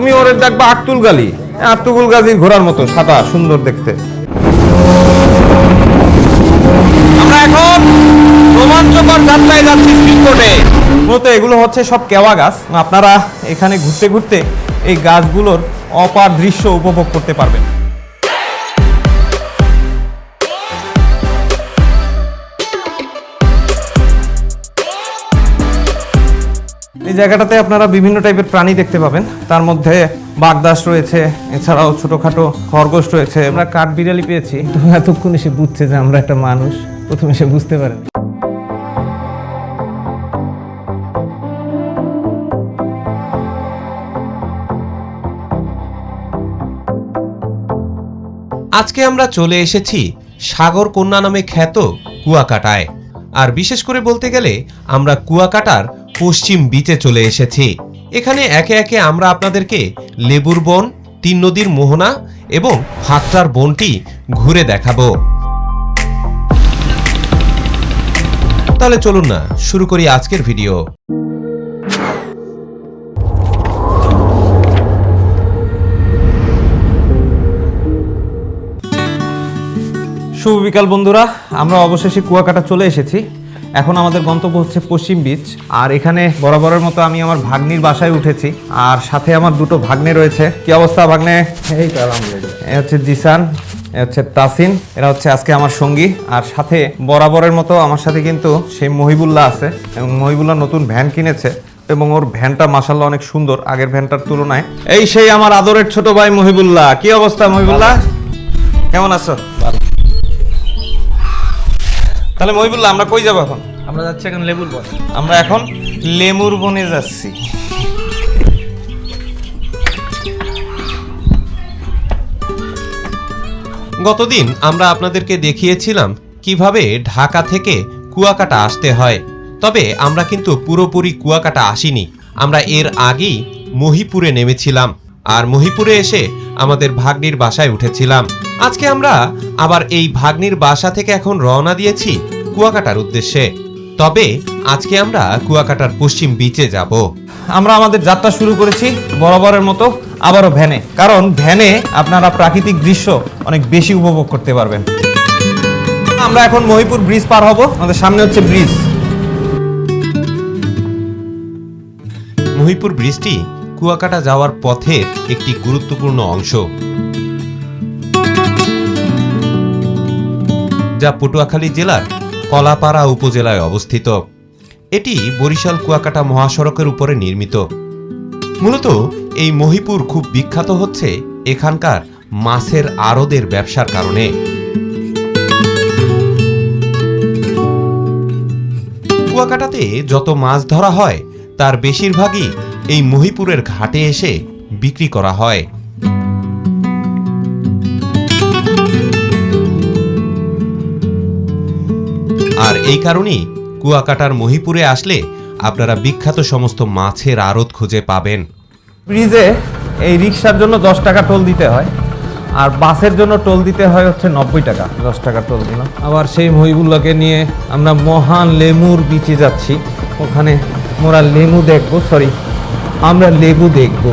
তুমি ওর দেখবা আক্তুল গালি। আক্তুল গালি ঘোরার মতো, সাদা, সুন্দর দেখতে। আমরা এখন রোমাঞ্চকর যাত্রায় যাচ্ছি শ্রীকোটে মূলত এগুলো হচ্ছে সব কেওয়া গাছ। আপনারা এখানে ঘুরতে ঘুরতে এই গাছগুলোর অপার দৃশ্য উপভোগ করতে পারবেন। জায়গাটাতে আপনারা বিভিন্ন টাইপের প্রাণী দেখতে পাবেন। তার মধ্যে বাগদাস রয়েছে এছাড়াও ছোটখাটো খরগোশ রয়েছে। আমরা কাঠ বিড়ালি পেয়েছি। তো এতক্ষণ এসে বুঝছে যে আমরা একটা মানুষ। প্রথমে সে বুঝতে পারেন আজকে আমরা চলে এসেছি সাগর কন্যা নামে খ্যাত কুয়াকাটায়। আর বিশেষ করে বলতে গেলে আমরা কুয়াকাটার পশ্চিম বিচে চলে এসেছি। এখানে একে একে আমরা আপনাদেরকে লেবুর বন, তিন নদীর মোহনা এবং হাতটার বনটি ঘুরে দেখাবো। তাহলে চলুন না, শুরু করি আজকের ভিডিও। শুভ বিকাল বন্ধুরা, আমরা অবশেষে কুয়াকাটা চলে এসেছি। এখন আমাদের গন্তব্য হচ্ছে পশ্চিম বিচ আর এখানে বরাবরের মতো আমি আমার ভাগ্নির বাসায় উঠেছি আর সাথে আমার দুটো ভাগ্নে রয়েছে। কি অবস্থা ভাগ্নে? এই তো আলহামদুলিল্লাহ। এ হচ্ছে জিসান হচ্ছে তাসিন এরা হচ্ছে আজকে আমার সঙ্গী আর সাথে বরাবরের মতো আমার সাথে কিন্তু সেই মহিবুল্লাহ আছে এবং মহিবুল্লাহ নতুন ভ্যান কিনেছে এবং ওর ভ্যানটা মাসাল্লাহ অনেক সুন্দর আগের ভ্যানটার তুলনায়। এই সেই আমার আদরের ছোট ভাই মহিবুল্লাহ কি অবস্থা মহিবুল্লাহ? কেমন আছো? তাহলে মহিবুল্লাহ আমরা কই যাব এখন? আমরা যাচ্ছি এখন লেবুর বন। আমরা এখন লেমুর বনে যাচ্ছি। গতদিন আমরা আপনাদেরকে দেখিয়েছিলাম কীভাবে ঢাকা থেকে কুয়াকাটা আসতে হয়। তবে আমরা কিন্তু পুরোপুরি কুয়াকাটা আসিনি। আমরা এর আগেই মহিপুরে নেমেছিলাম। আর মহিপুরে এসে আমাদের ভাগ্নির বাসায় উঠেছিলাম। আজকে আমরা আবার এই ভাগ্নির বাসা থেকে এখন রওনা দিয়েছি কুয়াকাটার উদ্দেশ্যে। তবে আজকে আমরা কুয়াকাটার পশ্চিম বিচে যাব। আমরা আমাদের যাত্রা শুরু করেছি বরাবরের মতো আবারও ভ্যানে। কারণ ভ্যানে আপনারা প্রাকৃতিক দৃশ্য অনেক বেশি উপভোগ করতে পারবেন। আমরা এখন মহিপুর ব্রিজ পার হব আমাদের সামনে হচ্ছে ব্রিজ মহিপুর ব্রিজটি কুয়াকাটা যাওয়ার পথের একটি গুরুত্বপূর্ণ অংশ। যা পটুয়াখালী জেলার কলাপাড়া উপজেলায় অবস্থিত। এটি বরিশাল কুয়াকাটা মহাসড়কের উপরে নির্মিত। মূলত এই মহিপুর খুব বিখ্যাত হচ্ছে এখানকার মাছের আড়দের ব্যবসার কারণে। কুয়াকাটাতে যত মাছ ধরা হয়, তার বেশিরভাগই এই মহিপুরের ঘাটে এসে বিক্রি করা হয়। আর এই কারণেই কুয়াকাটার মহিপুরে আসলে আপনারা বিখ্যাত সমস্ত মাছের আড়ত খুঁজে পাবেন। ব্রিজে এই রিক্সার জন্য দশ টাকা টোল দিতে হয়, আর বাসের জন্য টোল দিতে হয় হচ্ছে নব্বই টাকা। দশ টাকা টোল দিলাম আবার সেই মহিবুল্লাহকে নিয়ে আমরা মহান লেমুর বিচে যাচ্ছি। ওখানে মোরা লেমু দেখব সরি আমরা লেবু দেখব।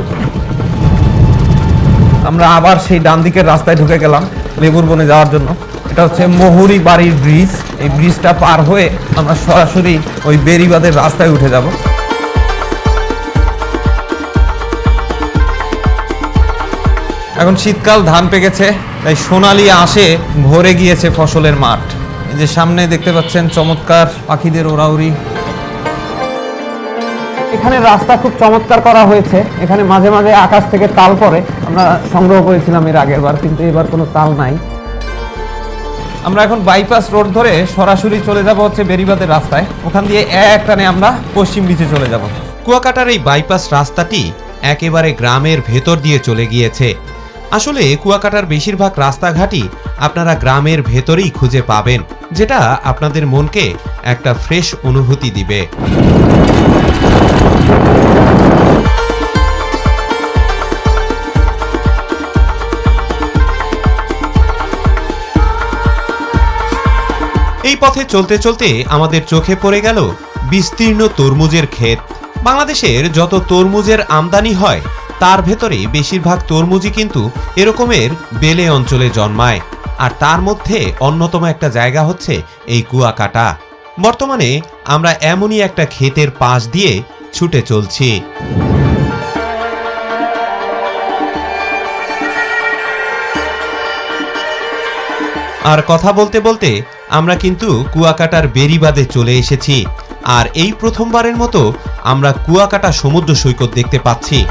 আমরা আবার সেই ডান দিকের রাস্তায় ঢুকে গেলাম লেবুর বনে যাওয়ার জন্য। এটা হচ্ছে মহুরি বাড়ির ব্রিজ। এই ব্রিজটা পার হয়ে আমরা সরাসরি ওই বেরিবাদের রাস্তায় উঠে যাব। এখন শীতকাল, ধান পেকেছে, তাই সোনালি আসে ভরে গিয়েছে ফসলের মাঠ। যে সামনে দেখতে পাচ্ছেন চমৎকার পাখিদের ওরাউরি এখানে রাস্তা খুব চমৎকার করা হয়েছে। এখানে মাঝে মাঝে আকাশ থেকে তাল পরে আমরা সংগ্রহ করেছিলাম এর আগের বার, কিন্তু এবার কোনো তাল নাই। আমরা এখন বাইপাস রোড ধরে সরাসরি চলে যাব হচ্ছে বেরিবাদের রাস্তায়। ওখান দিয়ে এক টানে আমরা পশ্চিম বিচে চলে যাব। কুয়াকাটার এই বাইপাস রাস্তাটি একেবারে গ্রামের ভেতর দিয়ে চলে গিয়েছে। আসলে কুয়াকাটার বেশিরভাগ রাস্তাঘাটই আপনারা গ্রামের ভেতরেই খুঁজে পাবেন, যেটা আপনাদের মনকে একটা ফ্রেশ অনুভূতি দিবে। এই পথে চলতে চলতে আমাদের চোখে পড়ে গেল বিস্তীর্ণ তরমুজের ক্ষেত। বাংলাদেশের যত তরমুজের আমদানি হয় তার ভেতরে বেশিরভাগ তরমুজই কিন্তু এরকমের বেলে অঞ্চলে জন্মায়। আর তার মধ্যে অন্যতম একটা জায়গা হচ্ছে এই কুয়াকাটা। বর্তমানে আমরা এমনই একটা ক্ষেতের পাশ দিয়ে ছুটে চলছি। আর কথা বলতে বলতে আমরা কিন্তু কুয়াকাটার বেরিবাদে চলে এসেছি। আর এই প্রথমবারের মতো আমরা কুয়াকাটা সমুদ্র সৈকত দেখতে পাচ্ছি।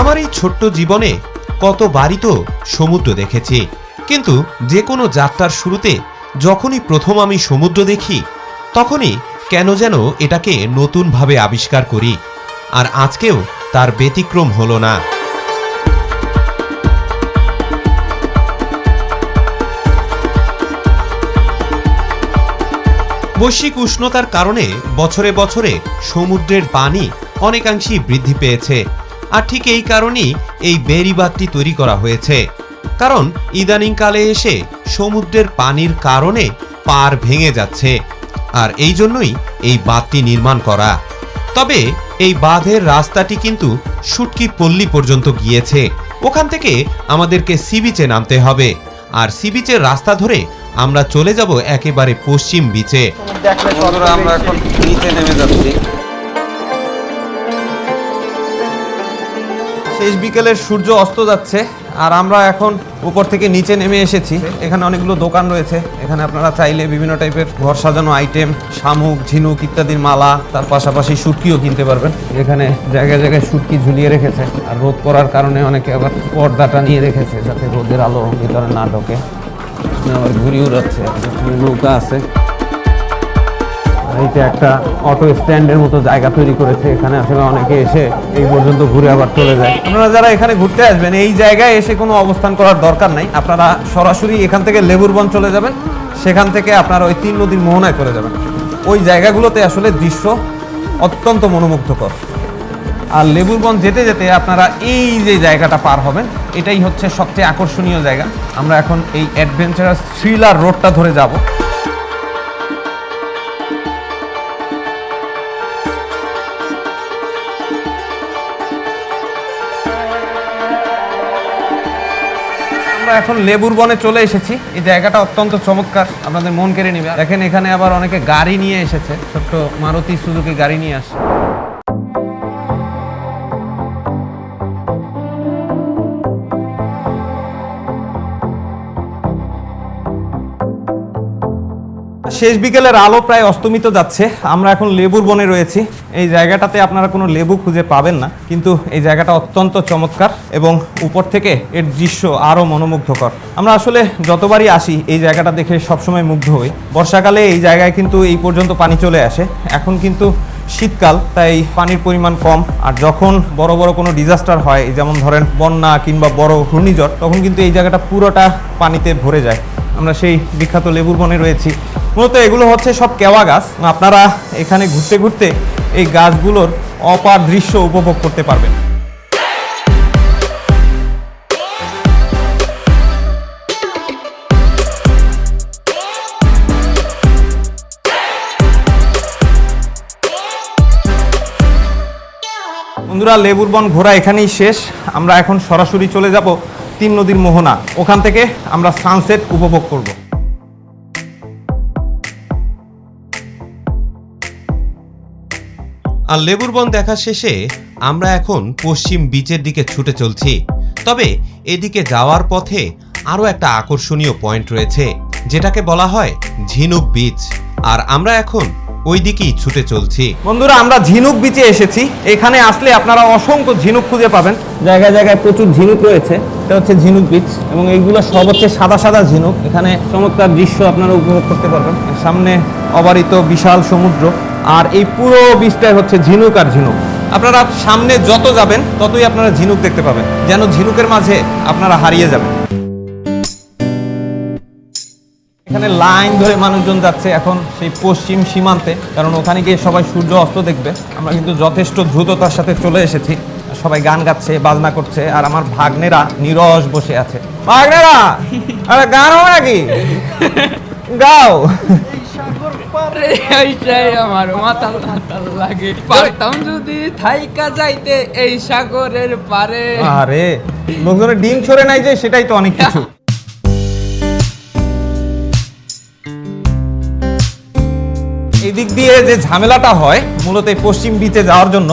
আমার এই ছোট্ট জীবনে কতবারই তো সমুদ্র দেখেছি। কিন্তু যে কোনো যাত্রার শুরুতে যখনই প্রথম আমি সমুদ্র দেখি, তখনই কেন যেন এটাকে নতুনভাবে আবিষ্কার করি, আর আজকেও তার ব্যতিক্রম হলো না। বৈশ্বিক উষ্ণতার কারণে বছরে বছরে সমুদ্রের পানি অনেকাংশেই বৃদ্ধি পেয়েছে। আর ঠিক এই কারণেই এই বেড়িবাঁধটি তৈরি করা হয়েছে। কারণ ইদানিংকালে এসে সমুদ্রের পানির কারণে পার ভেঙে যাচ্ছে। আর এই জন্যই এই বাঁধটি নির্মাণ করা। তবে এই বাঁধের রাস্তাটি কিন্তু সুটকি পল্লী পর্যন্ত গিয়েছে। ওখান থেকে আমাদেরকে সি বিচে নামতে হবে। আর সি বিচের রাস্তা ধরে আমরা চলে যাব একেবারে পশ্চিম বিচে। আমরা এখন নেমে যাচ্ছি। শেষ বিকেলের সূর্য অস্ত যাচ্ছে, আর আমরা এখন উপর থেকে নিচে নেমে এসেছি। এখানে অনেকগুলো দোকান রয়েছে, এখানে আপনারা চাইলে বিভিন্ন টাইপের ঘর সাজানো আইটেম, শামুক, ঝিনুক ইত্যাদির মালা, তার পাশাপাশি শুটকিও কিনতে পারবেন। এখানে জায়গায় জায়গায় শুটকি ঝুলিয়ে রেখেছে, আর রোদ করার কারণে অনেকে আবার পর্দাটা নিয়ে রেখেছে, যাতে রোদের আলো ভিতরে না ঢোকে। আবার ঘুরি উড়াচ্ছে, নৌকা আছে। এইটা একটা অটো স্ট্যান্ডের মতো জায়গা তৈরি করেছে। এখানে আসলে অনেকে এসে এই পর্যন্ত ঘুরে আবার চলে যায়। আপনারা যারা এখানে ঘুরতে আসবেন, এই জায়গায় এসে কোনো অবস্থান করার দরকার নাই। আপনারা সরাসরি এখান থেকে লেবুরবন চলে যাবেন। সেখান থেকে আপনারা ওই তিন নদীর মোহনায় চলে যাবেন। ওই জায়গাগুলোতে আসলে দৃশ্য অত্যন্ত মনোমুগ্ধকর। আর লেবুরবন যেতে যেতে আপনারা এই যে জায়গাটা পার হবেন, এটাই হচ্ছে সবচেয়ে আকর্ষণীয় জায়গা। আমরা এখন এই অ্যাডভেঞ্চারাস থ্রিলার রোডটা ধরে যাব। আমরা এখন লেবুর বনে চলে এসেছি। এই জায়গাটা অত্যন্ত চমৎকার। আপনাদের মন কেড়ে নিবে। দেখেন, এখানে আবার অনেকে গাড়ি নিয়ে এসেছে। ছোট্ট মারুতি সুজুকি গাড়ি নিয়ে আসে শেষ বিকেলের আলো প্রায় অস্তমিত যাচ্ছে। আমরা এখন লেবুর বনে রয়েছি। এই জায়গাটাতে আপনারা কোনো লেবু খুঁজে পাবেন না। কিন্তু এই জায়গাটা অত্যন্ত চমৎকার এবং উপর থেকে এর দৃশ্য আরও মনোমুগ্ধকর। আমরা আসলে যতবারই আসি, এই জায়গাটা দেখে সবসময় মুগ্ধ হই। বর্ষাকালে এই জায়গায় কিন্তু এই পর্যন্ত পানি চলে আসে। এখন কিন্তু শীতকাল, তাই পানির পরিমাণ কম। আর যখন বড় বড় কোনো ডিজাস্টার হয়, যেমন ধরেন বন্যা কিংবা বড় ঘূর্ণিঝড়, তখন কিন্তু এই জায়গাটা পুরোটা পানিতে ভরে যায়। আমরা সেই বিখ্যাত লেবুর বনে রয়েছি। মূলত এগুলো হচ্ছে সব কেওয়া গাছ। আপনারা এখানে ঘুরতে ঘুরতে এই গাছগুলোর অপার দৃশ্য উপভোগ করতে পারবেন। বন্ধুরা, লেবুর বন ঘোরা এখানেই শেষ। আমরা এখন সরাসরি চলে যাব তিন নদীর মোহনা। ওখান থেকে আমরা সানসেট উপভোগ করব। আর লেবুর বন দেখা শেষে আমরা এখন পশ্চিম বিচের দিকে ছুটে চলছি। তবে এদিকে যাওয়ার পথে আরও একটা আকর্ষণীয় পয়েন্ট রয়েছে, যেটাকে বলা হয় ঝিনুক বিচ আর আমরা এখন ওই দিকেই ছুটে চলছি। বন্ধুরা, আমরা ঝিনুক বিচে এসেছি। এখানে আসলে আপনারা অসংখ্য ঝিনুক খুঁজে পাবেন। জায়গায় জায়গায় প্রচুর ঝিনুক রয়েছে। এটা হচ্ছে ঝিনুক বিচ এবং এইগুলো সব হচ্ছে সাদা সাদা ঝিনুক। এখানে চমৎকার দৃশ্য আপনারা উপভোগ করতে পারবেন। সামনে অবারিত বিশাল সমুদ্র। আর এই পুরো বিচটাই হচ্ছে ঝিনুক আর ঝিনুক। আপনারা সামনে যত যাবেন, ততই আপনারা ঝিনুক দেখতে পাবেন। যেন ঝিনুকের মাঝে আপনারা হারিয়ে যাবেন। এখানে লাইন ধরে মানুষজন যাচ্ছে এখন সেই পশ্চিম সীমান্তে কারণ ওখানে গিয়ে সবাই সূর্য অস্ত দেখবে। আমরা কিন্তু যথেষ্ট দ্রুততার সাথে চলে এসেছি। সবাই গান গাচ্ছে বাজনা করছে আর আমার ভাগ্নেরা নিরস বসে আছে। ভাগ্নেরা! আরে গান হবে নাকি? গাও। আমার মাতাল মাতাল লাগে। পারতাম যদি থাইকা যাইতে এই সাগরের পারে। আরে লোকজনের ডিম ছড়ে নাই যে সেটাই তো অনেক কিছু। এই দিক দিয়ে যে ঝামেলাটা হয় মূলত এই পশ্চিম বিচে যাওয়ার জন্য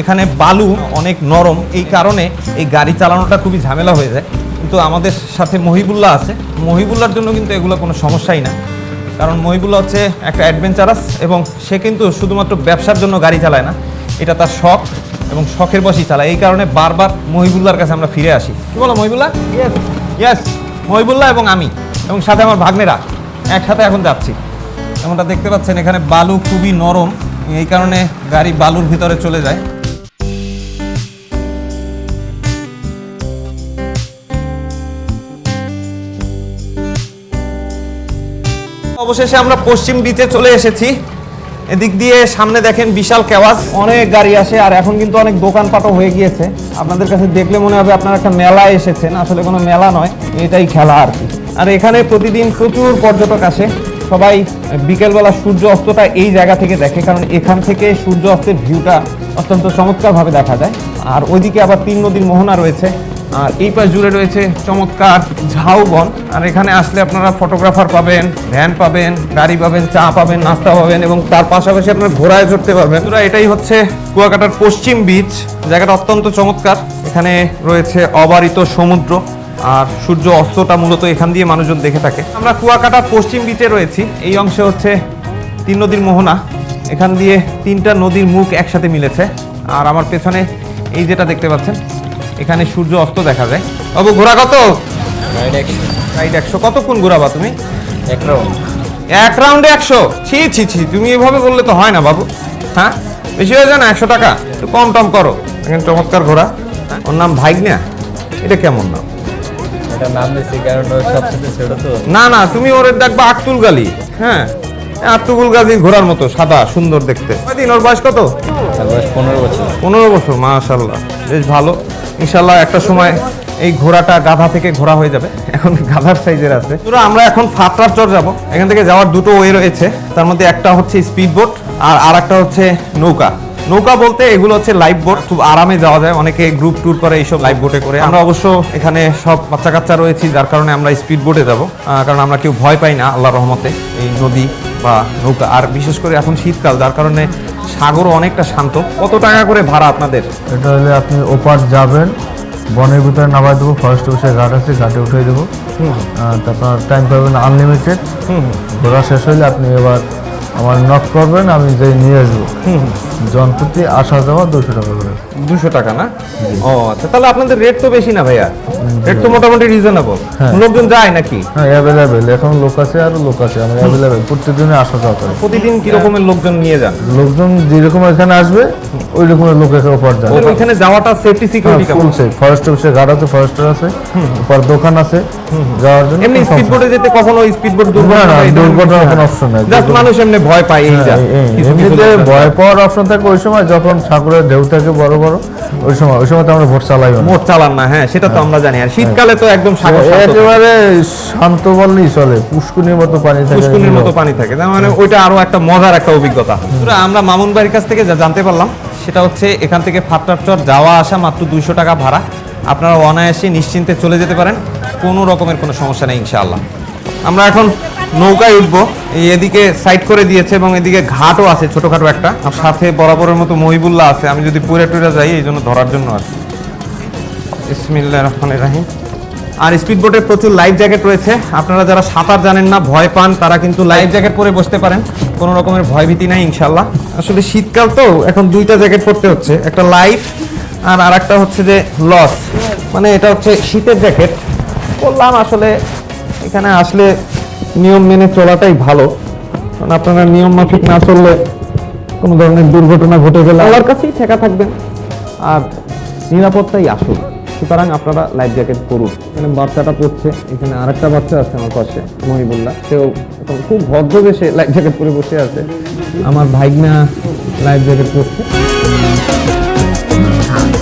এখানে বালু অনেক নরম এই কারণে এই গাড়ি চালানোটা খুবই ঝামেলা হয়ে যায়। কিন্তু আমাদের সাথে মহিবুল্লাহ আছে। মহিবুল্লার জন্য কিন্তু এগুলো কোনো সমস্যাই না। কারণ মহিবুল্লাহ হচ্ছে একটা অ্যাডভেঞ্চারাস এবং সে কিন্তু শুধুমাত্র ব্যবসার জন্য গাড়ি চালায় না। এটা তার শখ এবং শখের বসেই চালায়। এই কারণে বারবার মহিবুল্লার কাছে আমরা ফিরে আসি। কি বলো মহিবুল্লাহ? ইয়েস ইয়েস মহিবুল্লাহ এবং আমি এবং সাথে আমার ভাগ্নেরা। একসাথে এখন যাচ্ছি। যেমনটা দেখতে পাচ্ছেন, এখানে বালু খুবই নরম। এই কারণে গাড়ি বালুর ভিতরে চলে যায়। অবশেষে আমরা পশ্চিম বিচে চলে এসেছি। এদিক দিয়ে সামনে দেখেন বিশাল কেওয়াজ। অনেক গাড়ি আসে, আর এখন কিন্তু অনেক দোকানপাটও হয়ে গিয়েছে। আপনাদের কাছে দেখলে মনে হবে আপনারা একটা মেলা এসেছেন, আসলে কোনো মেলা নয়, এটাই খেলা আর কি। আর এখানে প্রতিদিন প্রচুর পর্যটক আসে। সবাই বিকেলবেলা সূর্য অস্তটা এই জায়গা থেকে দেখে কারণ এখান থেকে সূর্য অস্তের ভিউটা অত্যন্ত চমৎকারভাবে দেখা যায়। আর ওইদিকে আবার তিন নদীর মোহনা রয়েছে আর এই পাশ জুড়ে রয়েছে চমৎকার ঝাউবন। আর এখানে আসলে আপনারা ফটোগ্রাফার পাবেন ভ্যান পাবেন গাড়ি পাবেন চা পাবেন নাস্তা পাবেন এবং তার পাশাপাশি আপনারা ঘোড়ায় চড়তে পারবেন। বন্ধুরা, এটাই হচ্ছে কুয়াকাটার পশ্চিম বিচ জায়গাটা অত্যন্ত চমৎকার। এখানে রয়েছে অবারিত সমুদ্র। আর সূর্য অস্তটা মূলত এখান দিয়ে মানুষজন দেখে থাকে। আমরা কুয়াকাটা পশ্চিম বিচে রয়েছি। এই অংশে হচ্ছে তিন নদীর মোহনা। এখান দিয়ে তিনটা নদীর মুখ একসাথে মিলেছে। আর আমার পেছনে এই যেটা দেখতে পাচ্ছেন এখানে সূর্য অস্ত দেখা যায়। বাবু ঘোরা কত? রাইড একশো। কতক্ষণ ঘোরাবা তুমি? এক রাউন্ড এক রাউন্ডে একশো? ছি ছি ছি। তুমি এভাবে বললে তো হয় না বাবু। হ্যাঁ? বেশি হয়ে যায় না? একশো টাকা? একটু কম টম করো। এখানে চমৎকার ঘোড়া ওর নাম ভাইগনা। এটা কেমন নাম? এটা নাম দিচ্ছি কারণ ওর সবচেয়ে ছোট তো। না না তুমি ওর ডাকবা আক্তুল গালি। হ্যাঁ? আক্তুল গাজী ঘোড়ার মতো সাদা সুন্দর দেখতে। ওর বয়স কত? বয়স পনেরো বছর। পনেরো বছর মাশাল্লাহ বেশ ভালো। ইনশাল্লাহ একটা সময় এই ঘোড়াটা গাধা থেকে ঘোড়া হয়ে যাবে। এখন গাধার সাইজের আছে। আমরা এখন ফাতরার চর যাব। এখান থেকে যাওয়ার দুটো ওয়ে রয়েছে। তার মধ্যে একটা হচ্ছে স্পিড বোট আর আর একটা হচ্ছে নৌকা। নৌকা বলতে এগুলো হচ্ছে লাইফ বোট খুব আরামে যাওয়া যায়। অনেকে গ্রুপ ট্যুর করে এইসব লাইফ বোটে করে। আমরা অবশ্য এখানে সব বাচ্চা কাচ্চা রয়েছি যার কারণে আমরা স্পিড বোটে যাব। কারণ আমরা কেউ ভয় পাই না আল্লাহ রহমতে এই নদী বা নৌকা। আর বিশেষ করে এখন শীতকাল যার কারণে সাগরও অনেকটা শান্ত। কত টাকা করে ভাড়া আপনাদের? এটা হলে আপনি ওপার যাবেন বনের ভিতরে নামাই দেবো ফরেস্ট অফিসের ঘাট আছে ঘাটে উঠে দেবো। তারপর টাইম পাবেন আনলিমিটেড ঘোরা শেষ হলে আপনি এবার আমার নক করবেন আমি যাই নিয়ে আসব। জনপ্রতি আসা যাওয়া দুশো টাকা করে। দুশো টাকা না? ও আচ্ছা তাহলে আপনাদের রেট তো বেশি না ভাইয়া? তো মোটামুটি রিজনেবল হ্যাঁ। লোকজন যায় নাকি? হ্যাঁ অ্যাভেলেবেল এখন লোক আছে আর লোক আছে আমার অ্যাভেলেবেল প্রত্যেকদিনে আসা যাওয়া করে। প্রতিদিন কি রকমের লোকজন নিয়ে যান? লোকজন যেরকম এখানে আসবে ওই রকমের লোক এখানে যাবে। ওর ওইখানে যাওয়াটা সেফটি সিকিউরিটি কেমন? ফুল সেফ ফরেস্ট অফিসের ঘাট আছে ফরেস্টার আছে ওপার দোকান আছে যাওয়ার জন্য এমনি স্পিড বোটে যেতে কখনো স্পিড বোট না, না, দুর্ঘটনার কোনো option নাই। জাস্ট মানুষ এমনি ভয় পায় এই যা। হ্যাঁ, কিছু কিছু ভয় পাওয়ার অপশন থাকে ওই সময় যখন সাগরের ঢেউ থাকে বড় বড় ওই সময় ওই সময় তো আমরা ভোট চালাই না। মোট চালান না হ্যাঁ সেটা তো আমরা জানি। আর শীতকালে তো একদম শান্ত একেবারে শান্ত বললেই চলে পুষ্কুনির মতো পানি থাকে পুষ্কুনির মতো পানি থাকে তার মানে ওইটা আরও একটা মজার একটা অভিজ্ঞতা। আমরা মামুন ভাইয়ের কাছ থেকে যা জানতে পারলাম সেটা হচ্ছে এখান থেকে ফাটটার যাওয়া আসা মাত্র দুইশো টাকা ভাড়া। আপনারা অনায়াসে নিশ্চিন্তে চলে যেতে পারেন কোনো রকমের কোনো সমস্যা নেই ইনশাআল্লাহ। আমরা এখন নৌকায় উঠবো এদিকে সাইড করে দিয়েছে এবং এদিকে ঘাটও আছে ছোটখাটো একটা। আর সাথে বরাবরের মতো মহিবুল্লাহ আছে আমি যদি পুরে টুরে যাই এই জন্য ধরার জন্য আর কি। ইসমিল্লাহ রহমানির রাহিম। আর স্পিড বোটে প্রচুর লাইফ জ্যাকেট রয়েছে। আপনারা যারা সাঁতার জানেন না ভয় পান তারা কিন্তু লাইফ জ্যাকেট পরে বসতে পারেন। কোনো রকমের ভয় ভীতি নাই ইনশাল্লাহ আসলে শীতকাল তো এখন দুইটা জ্যাকেট পরতে হচ্ছে একটা লাইফ আর আর একটা হচ্ছে যে লস মানে এটা হচ্ছে শীতের জ্যাকেট বললাম আসলে এখানে আসলে নিয়ম মেনে চলাটাই ভালো। কারণ আপনারা নিয়ম মাফিক না চললে কোনো ধরনের দুর্ঘটনা ঘটে গেলে আমার কাছেই ঠেকা থাকবেন। আর নিরাপত্তাই আসুন সুতরাং আপনারা লাইফ জ্যাকেট পরুন। এখানে বাচ্চাটা পড়ছে এখানে আরেকটা বাচ্চা আছে আমার পাশে, মহিবুল্লাহ। সেও খুব ভদ্রবেশে লাইফ জ্যাকেট পরে বসে আছে। আমার ভাইগনা লাইফ জ্যাকেট পরছে।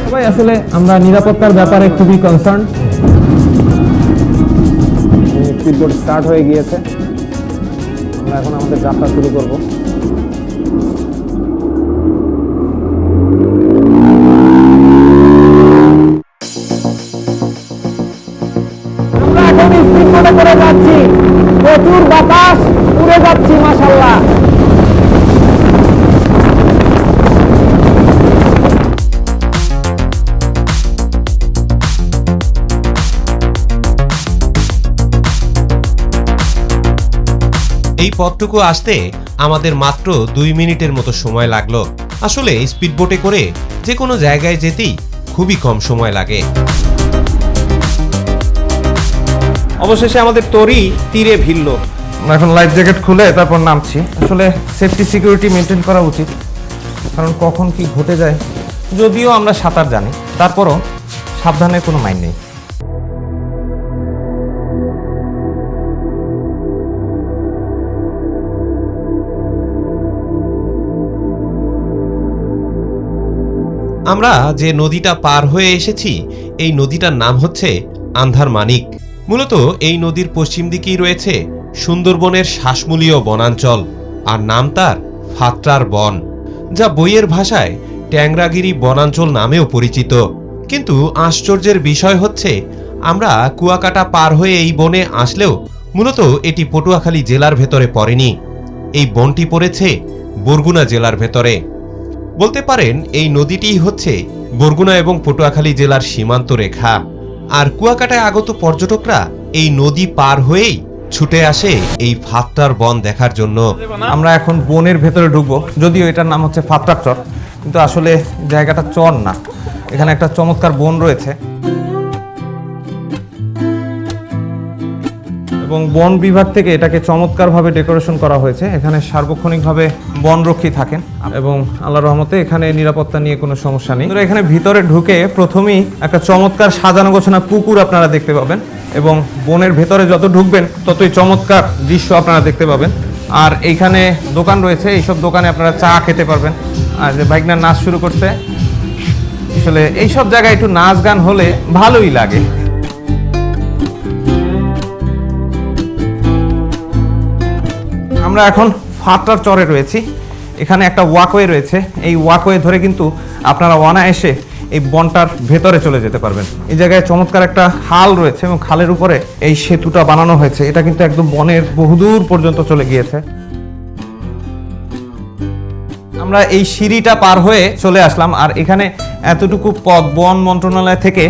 সবাই, আসলে আমরা নিরাপত্তার ব্যাপারে খুবই কনসার্ন স্পিডবোট স্টার্ট হয়ে গিয়েছে। আমরা এখন আমাদের যাত্রা শুরু করব। এই পথটুকু আসতে আমাদের মাত্র দুই মিনিটের মতো সময় লাগল। আসলে স্পিডবোটে করে যে কোনো জায়গায় যেতেই খুবই কম সময় লাগে। অবশেষে আমাদের তরি তীরে ভিড়ল। এখন লাইফ জ্যাকেট খুলে তারপর নামছি। আসলে সেফটি সিকিউরিটি মেনটেন করা উচিত। কারণ কখন কি ঘটে যায় যদিও আমরা সাঁতার জানি তারপরও সাবধানের কোনো মাইন নেই। আমরা যে নদীটা পার হয়ে এসেছি, এই নদীটার নাম হচ্ছে আন্ধার মানিক। মূলত এই নদীর পশ্চিম দিকেই রয়েছে সুন্দরবনের শ্বাসমূলীয় বনাঞ্চল, আর নাম তার ফাত্রার বন, যা বইয়ের ভাষায় ট্যাংরাগিরি বনাঞ্চল নামেও পরিচিত। কিন্তু আশ্চর্যের বিষয় হচ্ছে, আমরা কুয়াকাটা পার হয়ে এই বনে আসলেও মূলত এটি পটুয়াখালী জেলার ভেতরে পড়েনি। এই বনটি পড়েছে বরগুনা জেলার ভেতরে। বলতে পারেন, এই নদীটিই হচ্ছে বরগুনা এবং পটুয়াখালী জেলার সীমান্ত রেখা। আর কুয়াকাটায় আগত পর্যটকরা এই নদী পার হয়েই ছুটে আসে এই ফাত্তার বন দেখার জন্য। আমরা এখন বনের ভেতরে ঢুকবো, যদিও এটার নাম হচ্ছে ফাত্রার চর কিন্তু আসলে জায়গাটা চর না। এখানে একটা চমৎকার বন রয়েছে। এবং বন বিভাগ থেকে এটাকে চমৎকারভাবে ডেকোরেশন করা হয়েছে। এখানে সার্বক্ষণিকভাবে বনরক্ষী থাকেন এবং আল্লাহ রহমতে এখানে নিরাপত্তা নিয়ে কোনো সমস্যা নেই। এখানে ভিতরে ঢুকে প্রথমেই একটা চমৎকার সাজানো গোছানো পুকুর আপনারা দেখতে পাবেন এবং বনের ভেতরে যত ঢুকবেন, ততই চমৎকার দৃশ্য আপনারা দেখতে পাবেন। আর এইখানে দোকান রয়েছে, এইসব দোকানে আপনারা চা খেতে পারবেন। আর যে বাইকনার নাচ শুরু করছে, আসলে এইসব জায়গায় একটু নাচ গান হলে ভালোই লাগে। আমরা এখন ফাটার চরে রয়েছি। এখানে একটা ওয়াকওয়ে রয়েছে। এই ওয়াকওয়ে ধরে কিন্তু আপনারা অনায়াসে এই বনটার ভেতরে চলে যেতে পারবেন। এই জায়গায় চমৎকার একটা খাল রয়েছে এবং খালের উপরে এই সেতুটা বানানো হয়েছে। এটা কিন্তু একদম বনের বহুদূর পর্যন্ত চলে গিয়েছে। আমরা এই সিঁড়িটা পার হয়ে চলে আসলাম আর এখানে এতটুকু পথ বন মন্ত্রণালয় থেকে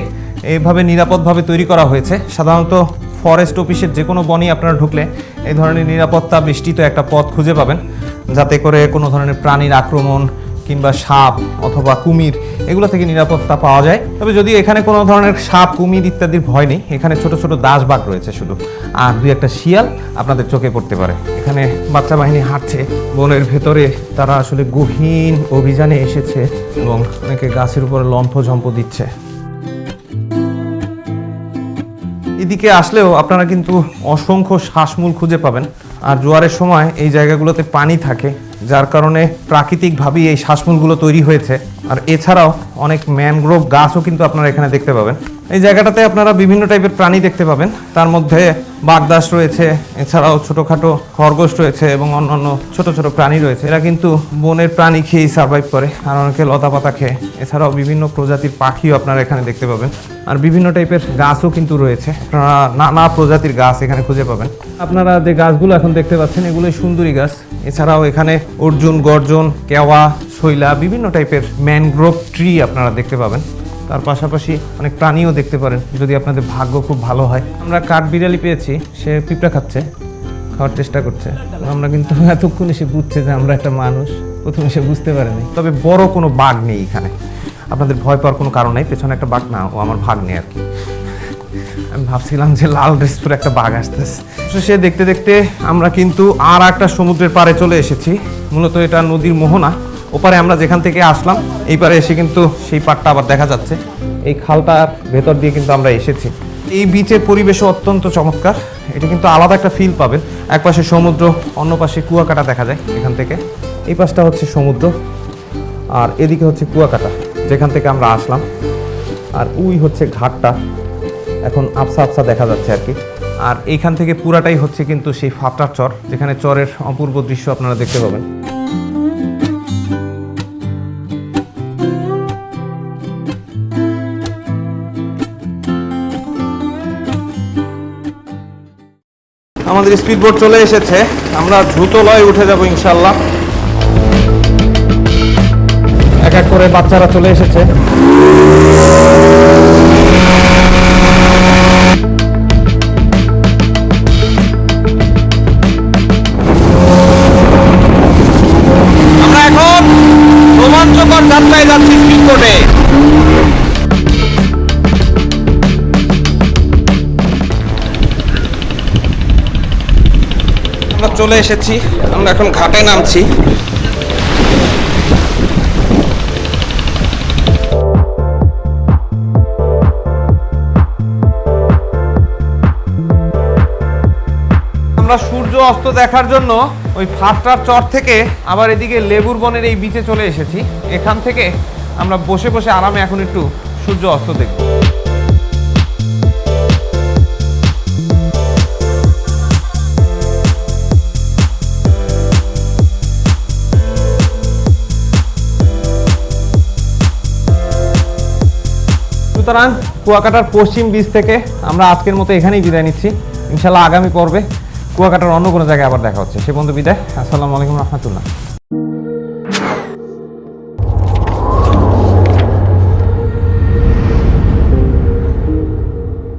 এইভাবে নিরাপদভাবে তৈরি করা হয়েছে। সাধারণত ফরেস্ট অফিসের যে কোনো বনই আপনারা ঢুকলে এই ধরনের নিরাপত্তা বেষ্টিত একটা পথ খুঁজে পাবেন। যাতে করে কোনো ধরনের প্রাণীর আক্রমণ কিংবা সাপ অথবা কুমির এগুলো থেকে নিরাপত্তা পাওয়া যায়। তবে যদিও এখানে কোনো ধরনের সাপ, কুমির ইত্যাদির ভয় নেই, এখানে ছোট ছোট দাসবাগ রয়েছে শুধু। আর দুই একটা শিয়াল আপনাদের চোখে পড়তে পারে। এখানে বাচ্চা বাহিনী হাঁটছে, বনের ভেতরে তারা আসলে গহীন অভিযানে এসেছে এবং অনেকে গাছের উপরে লম্ফ ঝম্প দিচ্ছে। এদিকে আসলেও আপনারা কিন্তু অসংখ্য শ্বাসমূল খুঁজে পাবেন। আর জোয়ারের সময় এই জায়গাগুলোতে পানি থাকে, যার কারণে প্রাকৃতিকভাবেই এই শ্বাসমূলগুলো তৈরি হয়েছে। আর এছাড়াও অনেক ম্যানগ্রোভ গাছও কিন্তু আপনারা এখানে দেখতে পাবেন। এই জায়গাটাতে আপনারা বিভিন্ন টাইপের প্রাণী দেখতে পাবেন। তার মধ্যে বাগদাস রয়েছে, এছাড়াও ছোটোখাটো খরগোশ রয়েছে এবং অন্যান্য ছোট ছোট প্রাণী রয়েছে। এরা কিন্তু বনের প্রাণী খেয়েই সার্ভাইভ করে, আর অনেকে লতা পাতা খেয়ে। এছাড়াও বিভিন্ন প্রজাতির পাখিও আপনারা এখানে দেখতে পাবেন। আর বিভিন্ন টাইপের গাছও কিন্তু রয়েছে। আপনারা নানা প্রজাতির গাছ এখানে খুঁজে পাবেন। আপনারা যে গাছগুলো এখন দেখতে পাচ্ছেন এগুলো সুন্দরী গাছ। এছাড়াও এখানে অর্জুন, গর্জন, কেওয়া, শৈলা, বিভিন্ন টাইপের ম্যানগ্রোভ ট্রি আপনারা দেখতে পাবেন। তার পাশাপাশি অনেক প্রাণীও দেখতে পারেন, যদি আপনাদের ভাগ্য খুব ভালো হয়। আমরা কাঠ বিড়ালি পেয়েছি, সে পিঁপড়া খাচ্ছে, খাওয়ার চেষ্টা করছে। আমরা কিন্তু এতক্ষণ এসে বুঝছে যে আমরা একটা মানুষ, প্রথমে সে বুঝতে পারেনি। তবে বড় কোনো বাঘ নেই এখানে। আপনাদের ভয় পাওয়ার কোনো কারণ নেই, পেছনে একটা বাঘ না, ও আমার ভাগ নেই আর কি। আমি ভাবছিলাম যে লাল ড্রেস পরে একটা বাঘ আসতেছে। সে দেখতে দেখতে আমরা কিন্তু আর একটা সমুদ্রের পাড়ে চলে এসেছি। মূলত এটা নদীর মোহনা। ওপারে আমরা যেখান থেকে আসলাম, এই পারে এসে কিন্তু সেই পাড়টা আবার দেখা যাচ্ছে। এই খালটার ভেতর দিয়ে কিন্তু আমরা এসেছি। এই বিচের পরিবেশও অত্যন্ত চমৎকার। এটা কিন্তু আলাদা একটা ফিল পাবেন। এক পাশে সমুদ্র, অন্য পাশে কুয়াকাটা দেখা যায় এখান থেকে। এই পাশটা হচ্ছে সমুদ্র, আর এদিকে হচ্ছে কুয়াকাটা, যেখান থেকে আমরা আসলাম। আর উই হচ্ছে ঘাটটা। এখন আবসা আবসা দেখা যাচ্ছে আর কি। আর এইখান থেকে পুরাটাই হচ্ছে কিন্তু সেই ফাটার চর, যেখানে চরের অপূর্ব দৃশ্য আপনারা দেখতে পাবেন। আমাদের স্পিড বোট চলে এসেছে। আমরা দ্রুত লয়ে উঠে যাব ইনশাল্লাহ এক এক করে বাচ্চারা চলে এসেছে। চলে এসেছি। আমরা এখন ঘাটে নামছি। আমরা সূর্য অস্ত দেখার জন্য ওই ফাস্টার চর থেকে আবার এদিকে লেবুর বনের এই বিচে চলে এসেছি। এখান থেকে আমরা বসে বসে আরামে এখন একটু সূর্য অস্ত দেখব। সুতরাং কুয়াকাটার পশ্চিম বীজ থেকে আমরা আজকের মতো এখানেই বিদায় নিচ্ছি। ইনশাল্লাহ আগামী পর্বে কুয়াকাটার অন্য কোনো জায়গায় আবার দেখা হচ্ছে। সে বন্ধু বিদায়। আসসালামু আলাইকুম রহমতুল্লাহ।